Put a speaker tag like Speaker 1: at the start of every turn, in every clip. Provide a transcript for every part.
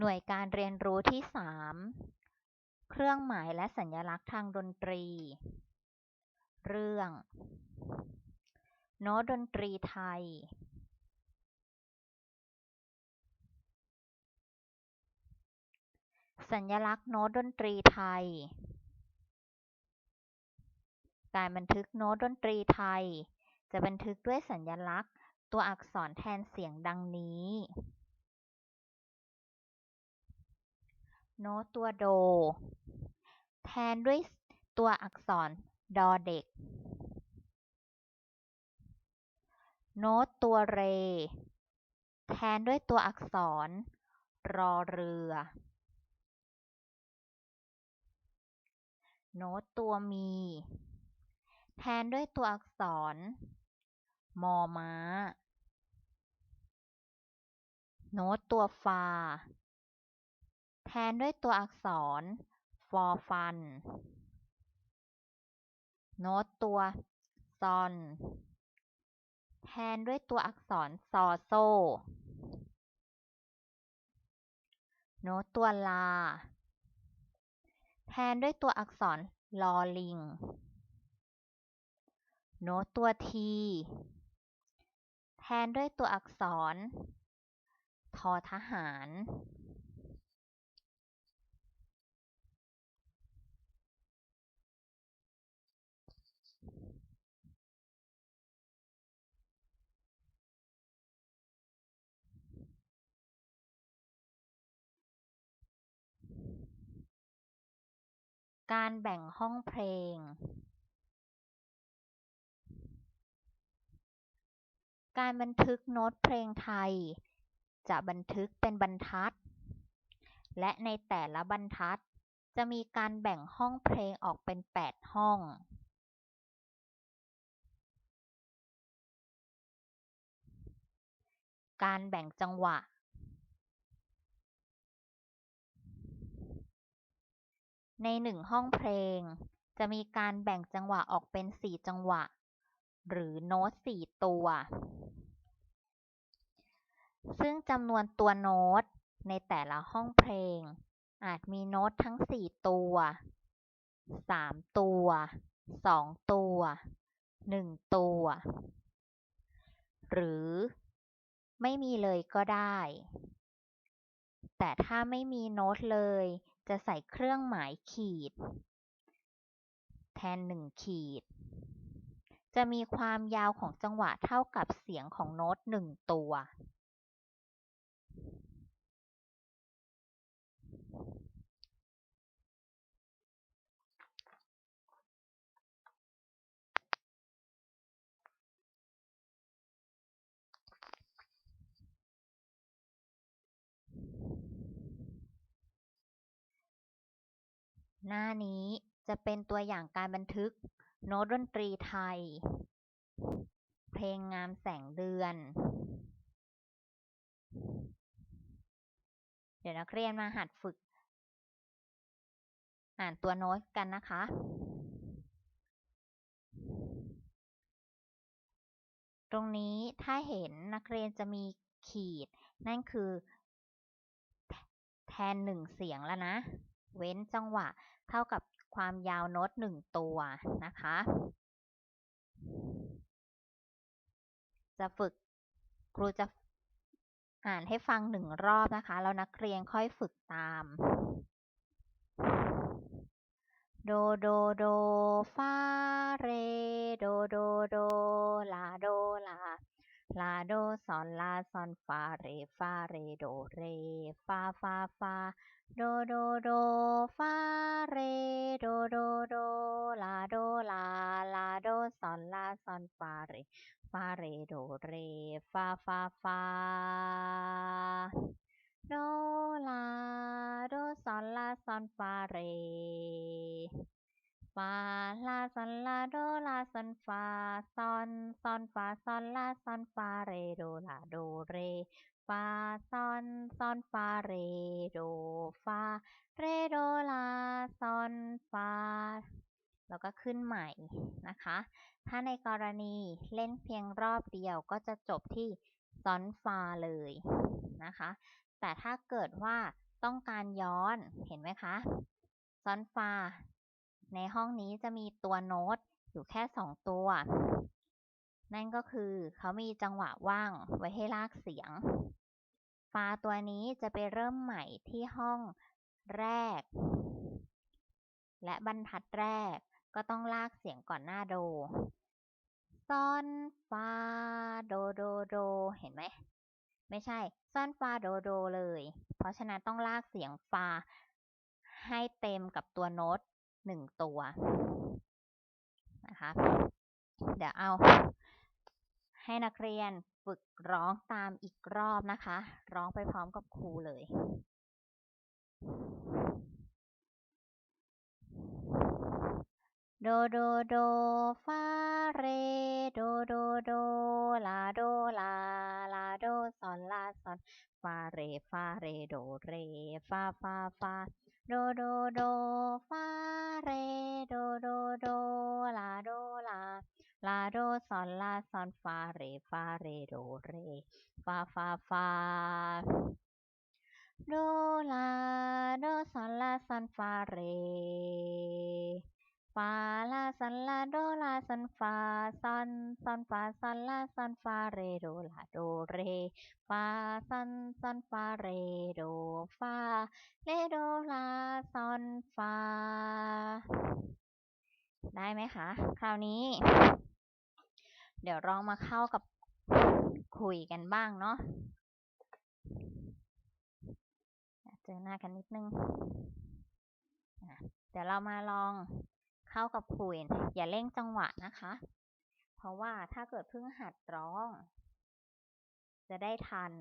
Speaker 1: หน่วยการเรียนรู้ที่ 3 เครื่องหมายและสัญลักษณ์ทางดนตรี เรื่อง โน้ตดนตรีไทย สัญลักษณ์โน้ตดนตรีไทย การบันทึกโน้ตดนตรีไทย จะบันทึกด้วยสัญลักษณ์ ตัวอักษรแทนเสียงดังนี้ โน้ตตัวโด แทนด้วยตัวอักษรดอเด็ก โน้ตตัวเร แทนด้วยตัวอักษร รอเรือ โน้ตตัวมี แทนด้วยตัวอักษร มอม้า โน้ตตัวฟา แทนด้วยตัวอักษรฟอฟันโน้ตตัวซอนแทนด้วยตัวอักษรซอโซ โน้ตตัวลา แทนด้วยตัวอักษรลอลิง โน้ตตัวที แทนด้วยตัวอักษร ทอทหาร การแบ่งห้องเพลง การบันทึกโน้ตเพลงไทย จะบันทึกเป็นบรรทัด และในแต่ละบรรทัดจะมีการแบ่งห้องเพลงออกเป็น 8 ห้อง การแบ่งจังหวะ ในหนึ่งห้องเพลง จะมีการแบ่งจังหวะออกเป็น 4 จังหวะ หรือโน้ต 4 ตัว ซึ่งจำนวนตัวโน้ตในแต่ละห้องเพลง อาจมีโน้ตทั้ง 4 ตัว 3 ตัว 2 ตัว 1 ตัว หรือไม่มีเลยก็ได้ แต่ถ้าไม่มีโน้ตเลย จะใส่เครื่องหมายขีด แทน 1 ขีด จะมีความยาวของจังหวะเท่ากับเสียงของโน้ต 1 ตัว หน้านี้จะเป็นตัวอย่างการบันทึกโน้ตดนตรีไทย เพลงงามแสงเดือน เดี๋ยวนักเรียนมาหัดฝึก อ่านตัวโน้ตกันนะคะ ตรงนี้ถ้าเห็นนักเรียนจะมีขีด นั่นคือ แทนหนึ่งเสียงแล้วนะ เว้นจังหวะ เท่ากับความยาวโน้ตหนึ่งตัวนะคะ จะฝึกครูจะอ่านให้ฟังหนึ่งรอบนะคะ แล้วนักเรียนค่อยฝึกตาม โดโดโดฟาเร โดโดโดลาโดลาลาโดซอนลาซอนฟาเรฟาเรโดเรฟาฟาฟา โดโดโดฟาเรโดโดโดลาโดลาลาโดซอนลาซอนฟาเรฟาเรโดเรฟาฟาฟาโดลาโดซอนลาซอนฟาเรฟาลาซอนลาโดลาซอนฟาซอนซอนฟาซอนลาซอนฟาเรโดลาโดเร ฟาซอนซอนฟาเรโดฟาเรโดลาซอนฟาแล้วก็ขึ้นใหม่นะคะ ถ้าในกรณีเล่นเพียงรอบเดียวก็จะจบที่ซอนฟาเลยนะคะ แต่ถ้าเกิดว่าต้องการย้อนเห็นไหมคะซอนฟา ในห้องนี้จะมีตัวโน้ตอยู่แค่สองตัว นั่นก็คือเขามีจังหวะว่างไว้ให้ลากเสียง ฟ้าตัวนี้จะไปเริ่มใหม่ที่ห้องแรก และบรรทัดแรกก็ต้องลากเสียงก่อนหน้าโดซอนฟ้าโดโดโด เห็นไหม ไม่ใช่ซอนฟ้าโดโดเลย เพราะฉะนั้นต้องลากเสียงฟ้าให้เต็มกับตัวโน้ตหนึ่งตัวนะคะ เดี๋ยวเอา ให้นักเรียนฝึกร้องตามอีกรอบนะคะ ร้องไปพร้อมกับครูเลย โดโดโดฟาเร โดโดโดลาโดลา ซอนลาซอนฟาเรฟาเรโดเรฟาฟาฟาโดโดโดฟาเรโดโดโดลาโดลาลาโดซอนลาซอนฟาเรฟาเรโดเรฟาฟาฟาโดลาโดซอนลาซอนฟาเร ฟาลาซอนลาโดลาซอนฟาซอนซอนฟาซอนลาซอนฟาเรโดลาโดเรฟาซอนซอนฟาเรโดฟาเรโดลาซอนฟาได้ไหมคะ คราวนี้ เดี๋ยวลองมาเข้ากับคุยกันบ้างเนาะเจอหน้ากันนิดนึงเดี๋ยวเรามาลอง เข้ากับคุยอย่าเร่งจังหวะนะคะ เพราะว่าถ้าเกิดเพิ่งหัดร้อง จะได้ทัน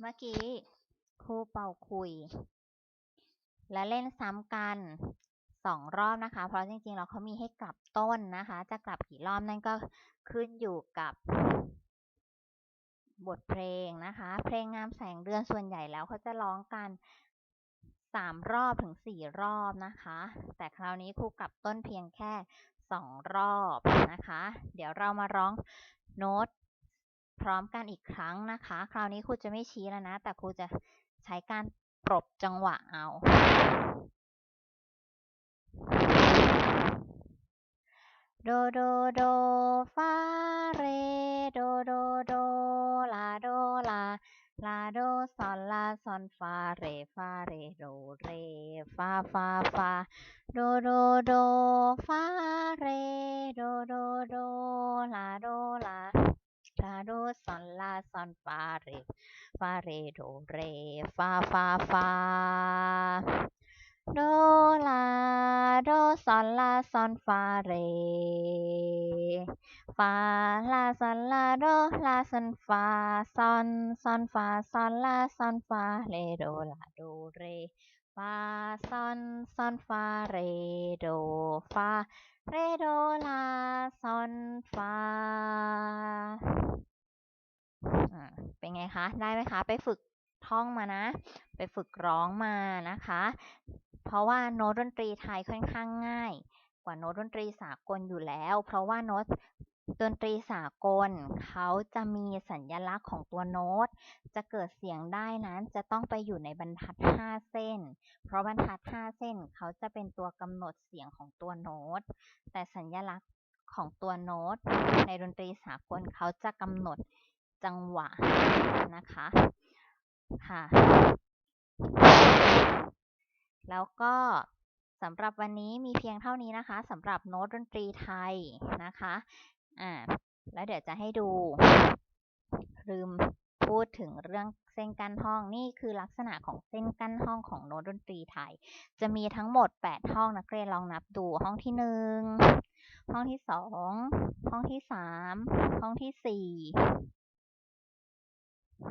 Speaker 1: เมื่อกี้ครูเป่าคุย และเล่นซ้ำกันสองรอบนะคะ เพราะจริงๆแล้วเขามีให้กลับต้นนะคะ จะกลับกี่รอบนั่นก็ขึ้นอยู่กับบทเพลงนะคะ เพลงงามแสงเดือนส่วนใหญ่แล้วเขาจะร้องกันสามรอบถึงสี่รอบนะคะ แต่คราวนี้ครูกลับต้นเพียงแค่สองรอบนะคะ เดี๋ยวเรามาร้องโน้ต พร้อมกันอีกครั้งนะคะ คราวนี้ครูจะไม่ชี้แล้วนะ แต่ครูจะใช้การปรบจังหวะเอา โดโดโดฟาเร โดโดโดลาโดลาลาโดซอนลาซอนฟาเรฟาเรโดเรฟาฟาฟาโดโดโดฟาเรโดโดโดลาโดลา โดลาโดโซอนฟาเรฟาเรโดเรฟาฟาฟาโดลาโดซอนลาซอนฟาเรฟาลาซอนลาโดลาซอนฟาซอนซอนฟาซอนลาซอนฟาเรโดลาโดเรฟาซอนซอนฟาเรโดฟาเรโดลาซอนฟาอ่าเป็น ไงคะได้ไหมคะ ไปฝึกท่องมานะ ไปฝึกร้องมานะคะ เพราะว่าโน้ตดนตรีไทยค่อนข้างง่าย กว่าโน้ตดนตรีสากลอยู่แล้ว เพราะว่าโน้ตดนตรีสากลเขาจะมีสัญลักษณ์ของตัวโน้ต จะเกิดเสียงได้นั้นจะต้องไปอยู่ในบรรทัด 5 เส้น เพราะบรรทัด 5 เส้นเขาจะเป็นตัวกำหนดเสียงของตัวโน้ต แต่สัญลักษณ์ของตัวโน้ตในดนตรีสากลเขาจะกำหนด จังหวะนะคะค่ะ แล้วก็สำหรับวันนี้มีเพียงเท่านี้นะคะสำหรับโน้ตดนตรีไทยนะคะอ่าแล้วเดี๋ยวจะให้ดูลืมพูดถึงเรื่องเส้นกั้นห้องนี่คือลักษณะของเส้นกั้นห้องของโน้ตดนตรีไทย จะมีทั้งหมด 8 ห้องนักเรียนลองนับดูห้องที่ 1 ห้องที่ 2 ห้องที่ 3 ห้องที่ 4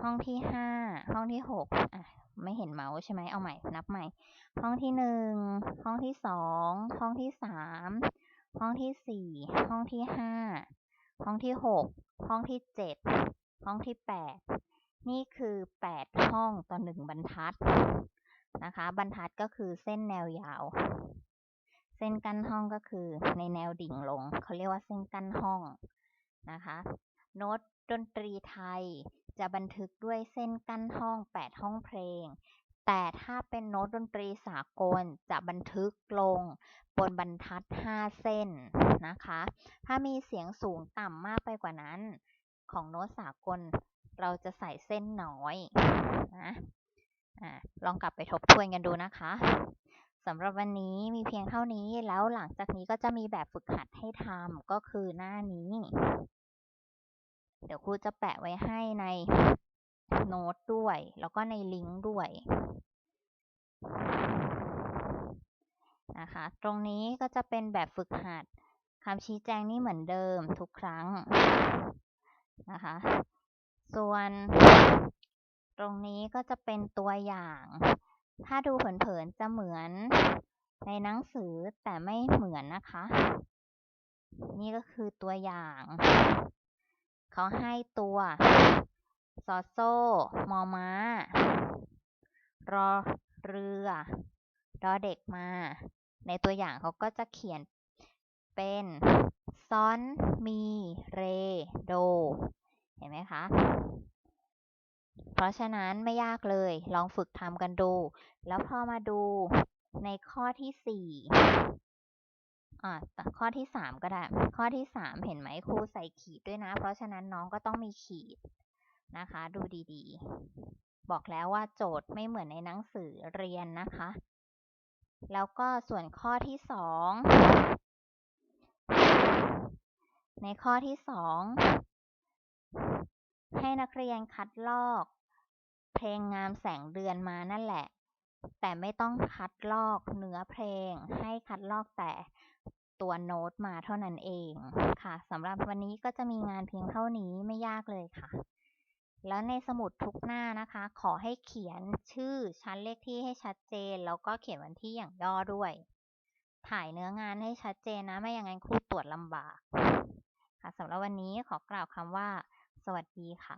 Speaker 1: ห้องที่5ห้องที่6อะไม่เห็นเมาส์ใช่ไหมเอาใหม่นับใหม่ ห้องที่1ห้องที่2ห้องที่3ห้องที่4ห้องที่5ห้องที่6ห้องที่7ห้องที่8นี่คือ8ห้องต่อ1บรรทัดนะคะ บรรทัดก็คือเส้นแนวยาว เส้นกั้นห้องก็คือในแนวดิ่งลง เขาเรียกว่าเส้นกั้นห้องนะคะ โน้ตดนตรีไทย จะบันทึกด้วยเส้นกั้นห้อง 8 ห้องเพลง แต่ถ้าเป็นโน้ตดนตรีสากลจะบันทึกลงบนบรรทัด 5 เส้นนะคะ ถ้ามีเสียงสูงต่ำมากไปกว่านั้น ของโน้ตสากลเราจะใส่เส้นน้อยนะอะลองกลับไปทบทวนกันดูนะคะสำหรับวันนี้มีเพียงเท่านี้แล้วหลังจากนี้ก็จะมีแบบฝึกหัดให้ทำก็คือหน้านี้ เดี๋ยวครูจะแปะไว้ให้ในโน้ตด้วย แล้วก็ในลิงก์ด้วยนะคะ ตรงนี้ก็จะเป็นแบบฝึกหัดคำชี้แจงนี่เหมือนเดิมทุกครั้งนะคะ ส่วนตรงนี้ก็จะเป็นตัวอย่าง ถ้าดูเผินๆจะเหมือนในหนังสือแต่ไม่เหมือนนะคะ นี่ก็คือตัวอย่าง เขาให้ตัวซอโซ่ มอม้า รอเรือรอเด็กมา ในตัวอย่างเขาก็จะเขียนเป็นซอนมีเรโด เห็นไหมคะ เพราะฉะนั้นไม่ยากเลย ลองฝึกทำกันดู แล้วพอมาดูในข้อที่สี่ อ่าข้อที่สามก็ได้ ข้อที่สามเห็นไหมครูใส่ขีดด้วยนะ เพราะฉะนั้นน้องก็ต้องมีขีดนะคะ ดูดีๆ บอกแล้วว่าโจทย์ไม่เหมือนในหนังสือเรียนนะคะ แล้วก็ส่วนข้อที่สองในข้อที่สองให้นักเรียนคัดลอก เพลงงามแสงเดือนมานั่นแหละแต่ไม่ต้องคัดลอกเนื้อเพลงให้คัดลอกแต่ ตัวโน้ตมาเท่านั้นเองค่ะสำหรับวันนี้ก็จะมีงานเพียงเท่านี้ไม่ยากเลยค่ะ แล้วในสมุดทุกหน้านะคะ ขอให้เขียนชื่อชั้นเลขที่ให้ชัดเจน แล้วก็เขียนวันที่อย่างย่อด้วย ถ่ายเนื้องานให้ชัดเจนนะ ไม่อย่างนั้นครูตรวจลำบาก ค่ะสำหรับวันนี้ขอกล่าวคำว่า สวัสดีค่ะ